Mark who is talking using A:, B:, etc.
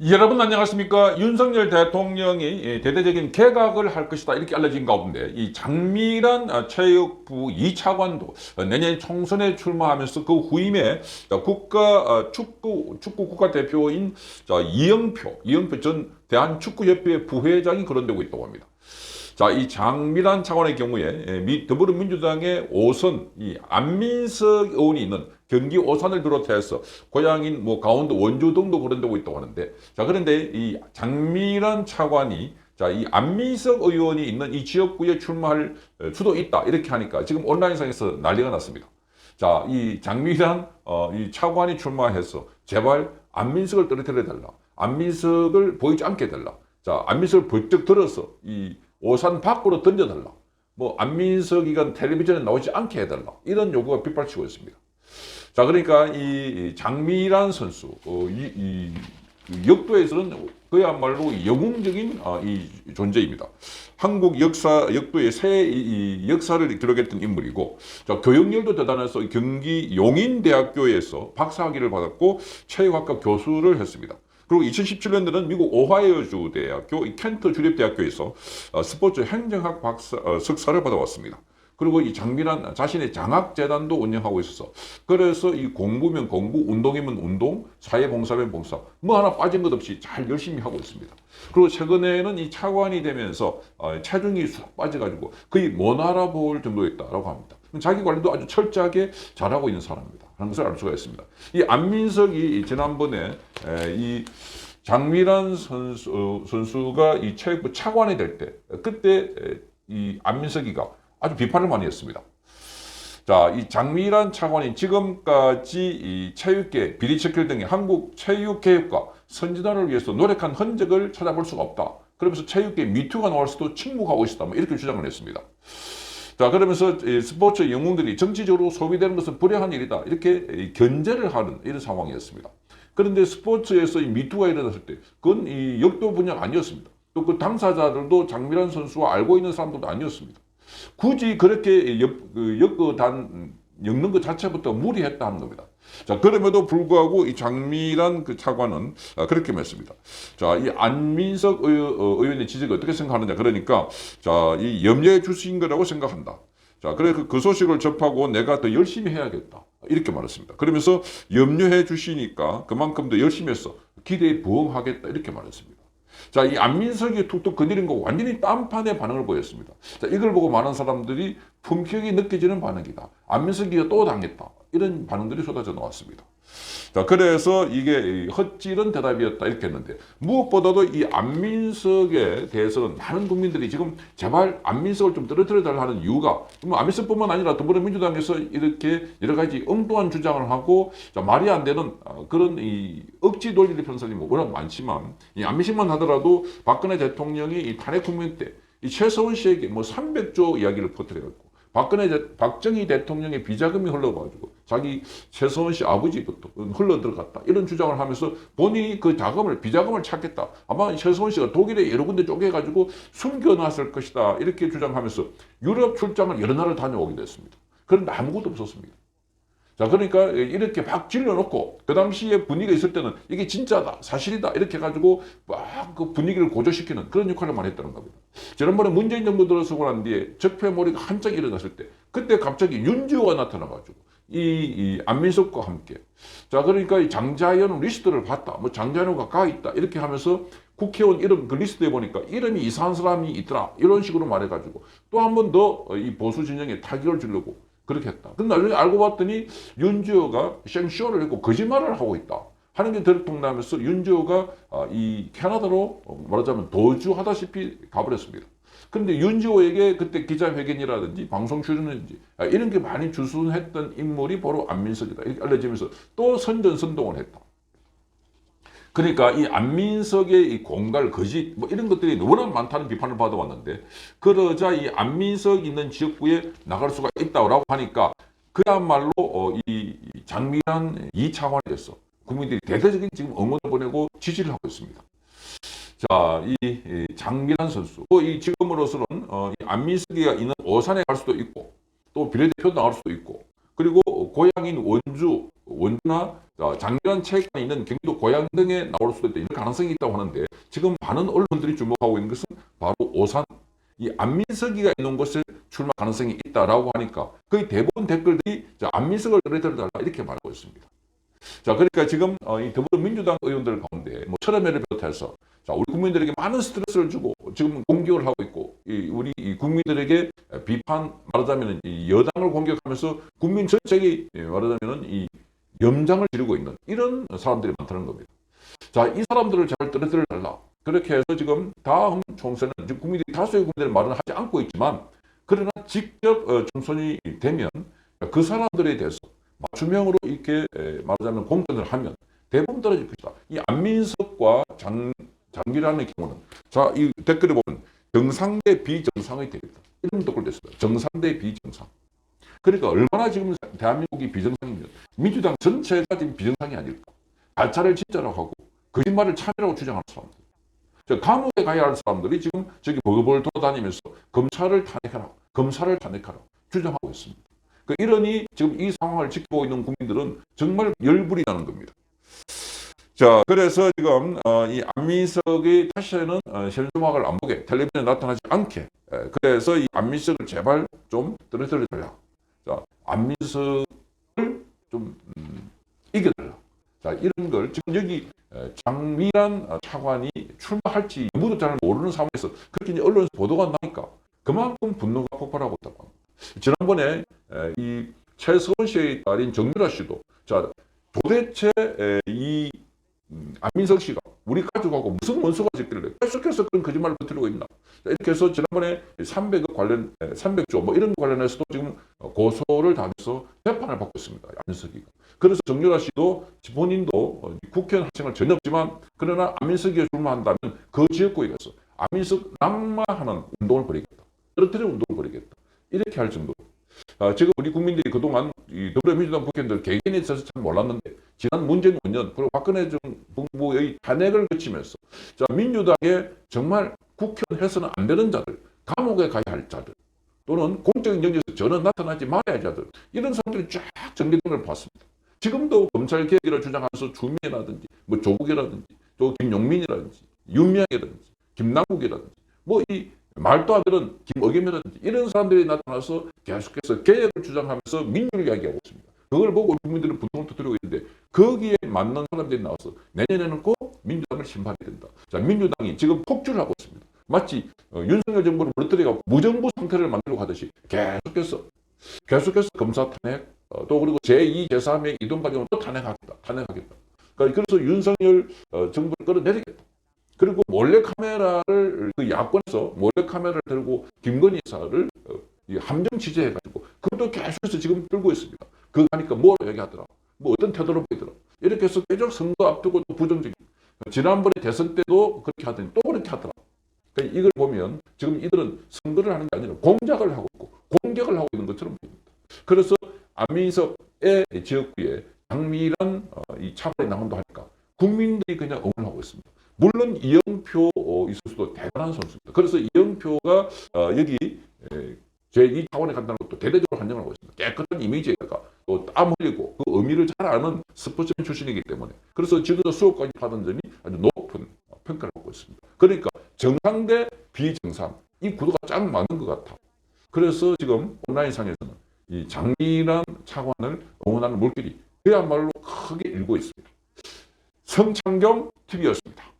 A: 여러분 안녕하십니까 윤석열 대통령이 예, 대대적인 개각을 할 것이다 이렇게 알려진 가운데 이 장미란 어, 체육부 2차관도 내년 총선에 출마하면서 그 후임에 자, 국가 어, 축구 축구 국가대표인 자, 이영표 이영표 전 대한축구협회 부회장이 거론되고 있다고 합니다. 자, 이 장미란 차관의 경우에 예, 미- 더불어민주당의 오선 이 안민석 의원이 있는 경기 오산을 비롯해서 고향인 뭐 강원도 원주 등도 거론되고 있다고 하는데 자 그런데 이 장미란 차관이 자 이 안민석 의원이 있는 이 지역구에 출마할 어, 수도 있다 이렇게 하니까 지금 온라인상에서 난리가 났습니다. 자, 이 장미란 어, 이 차관이 출마해서 제발 안민석을 떨어뜨려 달라. 안민석을 보이지 않게 해달라. 자, 안민석을 벌쩍 들어서 이 오산 밖으로 던져달라. 뭐 안민석이가 텔레비전에 나오지 않게 해달라. 이런 요구가 빗발치고 있습니다. 자, 그러니까 이 장미란 선수, 어, 이, 이 역도에서는 그야말로 영웅적인 어, 이 존재입니다. 한국 역사 역도의 새 이- 이 역사를 기록했던 인물이고, 자, 교육열도 대단해서 경기 용인대학교에서 박사학위를 받았고 체육학과 교수를 했습니다. 그리고 2017년에는 미국 오하이오주 대학교 이 켄트 주립대학교에서 어, 스포츠 행정학 박사 어, 석사를 받아왔습니다. 그리고 이 장미란 자신의 장학재단도 운영하고 있어서 그래서 이 공부면 공부, 운동이면 운동, 사회봉사면 봉사 뭐 하나 빠진 것 없이 잘 열심히 하고 있습니다. 그리고 최근에는 이 차관이 되면서 어, 체중이 쑥 빠져가지고 거의 못 알아볼 정도였다라고 합니다. 자기 관리도 아주 철저하게 잘하고 있는 사람입니다. 하는 것을 알 수가 있습니다. 이 안민석이 지난번에 에, 이 장미란 선수, 어, 선수가 이 체육부 차관이 될 때 그때 에, 이 안민석이가 아주 비판을 많이 했습니다. 자, 이 장미란 차관이 지금까지 이 체육계, 비리체결 등의 한국 체육개혁과 선진화를 위해서 노력한 흔적을 찾아볼 수가 없다. 그러면서 체육계 미투가 나올 수도 침묵하고 있었다. 뭐 이렇게 주장을 했습니다. 자, 그러면서 이 스포츠 영웅들이 정치적으로 소비되는 것은 불행한 일이다. 이렇게 이 견제를 하는 이런 상황이었습니다. 그런데 스포츠에서 이 미투가 일어났을 때 그건 이 역도 분야가 아니었습니다. 또 그 당사자들도 장미란 선수와 알고 있는 사람들도 아니었습니다. 굳이 그렇게 엮, 그 엮어단 엮는 것 자체부터 무리했다 하는 겁니다. 자, 그럼에도 불구하고 이 장미란 그 차관은 아, 그렇게 말했습니다. 자, 이 안민석 의, 어, 의원 의 지적을 어떻게 생각하느냐. 그러니까, 자, 이 염려해 주신 거라고 생각한다. 자, 그래 그, 그 소식을 접하고 내가 더 열심히 해야겠다. 이렇게 말했습니다. 그러면서 염려해 주시니까 그만큼 더 열심히 해서 기대에 부응하겠다. 이렇게 말했습니다. 자, 이 안민석이 툭툭 건드린 거 완전히 딴판의 반응을 보였습니다. 자, 이걸 보고 많은 사람들이 품격이 느껴지는 반응이다. 안민석이가 또 당했다. 이런 반응들이 쏟아져 나왔습니다. 자, 그래서 이게 이 헛질은 대답이었다. 이렇게 했는데, 무엇보다도 이 안민석에 대해서는 많은 국민들이 지금 제발 안민석을 좀 떨어뜨려 달라 하는 이유가, 뭐 안민석뿐만 아니라 더불어민주당에서 이렇게 여러 가지 엉뚱한 주장을 하고, 자, 말이 안 되는 어, 그런 이 억지 펴는 사람이 뭐 워낙 많지만, 이 안민석만 하더라도 박근혜 대통령이 이 탄핵 국면 때, 이 최서원 씨에게 뭐 300조 이야기를 퍼뜨려갖고, 박근혜 대, 박정희 대통령의 비자금이 흘러가지고 자기 최서원 씨 아버지부터 흘러 들어갔다 이런 주장을 하면서 본인이 그 자금을 비자금을 찾겠다 아마 최서원 씨가 독일에 여러 군데 쪼개가지고 숨겨놨을 것이다 이렇게 주장하면서 유럽 출장을 여러 나라를 다녀오게 됐습니다. 그런데 아무것도 없었습니다. 자, 그러니까 이렇게 막 질러놓고 그 당시에 분위기가 있을 때는 이게 진짜다, 사실이다 이렇게 해가지고 막 그 분위기를 고조시키는 그런 역할을 많이 했다는 겁니다. 지난번에 문재인 정부 들어서고 난 뒤에 적폐몰이가 한창 일어났을 때 그때 갑자기 윤지호가 나타나가지고 이, 이 안민석과 함께 자 그러니까 이 장자연 리스트를 봤다 뭐 장자연과 가 있다 이렇게 하면서 국회의원 이름 그 리스트에 보니까 이름이 이상한 사람이 있더라 이런 식으로 말해가지고 또 한 번 더 이 보수 진영에 타격을 주려고 그렇게 했다. 근데 나중에 알고 봤더니 윤지호가 생쇼를 했고 거짓말을 하고 있다. 하는 게 들통나면서 윤지호가 아, 이 캐나다로 어, 말하자면 도주하다시피 가버렸습니다. 그런데 윤지호에게 그때 기자회견이라든지 방송 출연이든지 아, 이런 게 많이 주순했던 인물이 바로 안민석이다. 이렇게 알려지면서 또 선전선동을 했다. 그러니까 이 안민석의 이 공갈, 거짓 뭐 이런 것들이 너무나 많다는 비판을 받아왔는데 그러자 이 안민석 있는 지역구에 나갈 수가 있다고 하니까 그야말로 어, 이 장미란 이 차관이 됐어. 국민들이 대대적인 지금 응원을 보내고 지지를 하고 있습니다. 자, 이, 이 장미란 선수, 또 이 지금으로서는 어, 이 안민석이가 있는 오산에 갈 수도 있고 또 비례대표 나갈 수도 있고 그리고 고향인 원주, 원주나 어, 장기란 체육관에 있는 경기도 고향 등에 나올 수도 있다. 이런 가능성이 있다고 하는데 지금 많은 언론들이 주목하고 있는 것은 바로 오산, 이 안민석이가 있는 곳에 출마 가능성이 있다라고 하니까 거의 대부분 댓글들이 자, 안민석을 떨어뜨려달라 이렇게 말하고 있습니다. 자, 그러니까 지금 어, 이 더불어민주당 의원들 가운데 뭐 철험회를 비롯해서 자, 우리 국민들에게 많은 스트레스를 주고 지금 공격을 하고 있고 이, 우리 이 국민들에게 비판 말하자면 이 여당을 공격하면서 국민 전체가 말하자면 이 염장을 지르고 있는 이런 사람들이 많다는 겁니다. 자, 이 사람들을 잘 떨어뜨려 달라. 그렇게 해서 지금 다음 총선은 지금 국민들이 다수의 국민들 말은 하지 않고 있지만 그러나 직접 어, 총선이 되면 그 사람들에 대해서 맞춤형으로 이렇게 에, 말하자면 공천을 하면 대부분 떨어질 것이다. 이 안민석과 장, 장기라는 경우는 자, 이 댓글에 보면 정상 대 비정상의 되겠다. 이런 댓글 됐습니다. 정상 대 비정상. 그러니까 얼마나 지금 대한민국이 비정상이면 민주당 전체가 지금 비정상이 아닐까. 가짜를 진짜로 하고 거짓말을 참이라고 주장하는 사람들. 저 감옥에 가야 할 사람들이 지금 저기 버글버글 돌아다니면서 검찰을 탄핵하라, 검사를 탄핵하라 주장하고 있습니다. 그 이러니 지금 이 상황을 지켜보고 있는 국민들은 정말 열불이 나는 겁니다. 자, 그래서 지금 어, 이 안민석이 다시는 어, 현수막을 안 보게 텔레비전에 나타나지 않게 에, 그래서 이 안민석을 제발 좀 떨어뜨려 달라. 자, 안민석을 좀 음, 이겨달라. 자, 이런 걸 지금 여기 에, 장미란 어, 차관이 출마할지 누구도 잘 모르는 상황에서 그렇게 이제 언론에서 보도가 나니까 그만큼 분노가 폭발하고 있다고 합니다. 지난번에 에, 이 최서원 씨의 딸인 정유라 씨도 자 도대체 에, 이 음, 안민석 씨가 우리 가족하고 무슨 원수가 있길래 계속해서 그런 거짓말을 퍼뜨리고 있나? 자, 이렇게 해서 지난번에 300억 관련 에, 300조 뭐 이런 관련해서도 지금 어, 고소를 당해서 재판을 받고 있습니다. 안민석이가 그래서 정유라 씨도 본인도 어, 국회의원 학생을 전혀 없지만 그러나 안민석이가 출마한다면 그 지역구에 가서 안민석 낙마하는 운동을 벌이겠다. 떨어뜨리는 운동을 벌이겠다. 이렇게 할 정도로 아, 지금 우리 국민들이 그동안 이 더불어민주당 국회의원들 개개인에 있어서 참 몰랐는데 지난 문재인 5년 그리고 박근혜 정부의 탄핵을 거치면서 자, 민주당에 정말 국회의원 해서는 안 되는 자들 감옥에 가야 할 자들 또는 공적인 영역에서 전혀 나타나지 말아야 할 자들 이런 사람들이 쫙걸 봤습니다. 지금도 검찰 개혁이라 주장하면서 주민이라든지 뭐 조국이라든지 또 김용민이라든지 윤미향이라든지 김남국이라든지 뭐 이 말도 안 되는 김의겸이라든지 이런 사람들이 나타나서 계속해서 개혁을 주장하면서 민주를 이야기하고 있습니다. 그걸 보고 국민들은 분노를 터뜨리고 있는데 거기에 맞는 사람들이 나와서 내년에는 꼭 민주당을 심판해야 된다. 자, 민주당이 지금 폭주를 하고 있습니다. 마치 어, 윤석열 정부를 무너뜨려고 무정부 상태를 만들려고 하듯이 계속해서 계속해서 검사 탄핵 어, 또 그리고 제2, 제3의 이동 과정을 또 탄핵하겠다. 탄핵하겠다. 그러니까 그래서 윤석열 어, 정부를 끌어내리겠다. 그리고 몰래 카메라를 그 야권에서 몰래 카메라를 들고 김건희 여사를 어, 이 함정 취재해가지고 그것도 계속해서 지금 들고 있습니다. 그거 하니까 뭘 얘기하더라. 뭐 어떤 태도로 보이더라. 이렇게 해서 계속 선거 앞두고 또 부정적인. 지난번에 대선 때도 그렇게 하더니 또 그렇게 하더라. 그러니까 이걸 보면 지금 이들은 선거를 하는 게 아니라 공작을 하고 있고 공격을 하고 있는 것처럼 보입니다. 그래서 안민석의 지역구에 장미란 어, 이 차관이 나온다 하니까 국민들이 그냥 응원하고 있습니다. 물론 이영표 어, 있을 수도 대단한 선수입니다. 그래서 이영표가 어, 여기 에, 제2 차원에 간다는 것도 대대적으로 환영을 하고 있습니다. 깨끗한 이미지에다가 또 땀 흘리고 그 의미를 잘 아는 스포츠맨 출신이기 때문에 그래서 지도자 수업까지 받은 점이 아주 높은 평가를 받고 있습니다. 그러니까 정상 대 비정상 이 구도가 딱 맞는 것 같아. 그래서 지금 온라인상에서는 이 장미란 차관을 응원하는 물결이 그야말로 크게 일고 있습니다. 성창경 TV였습니다.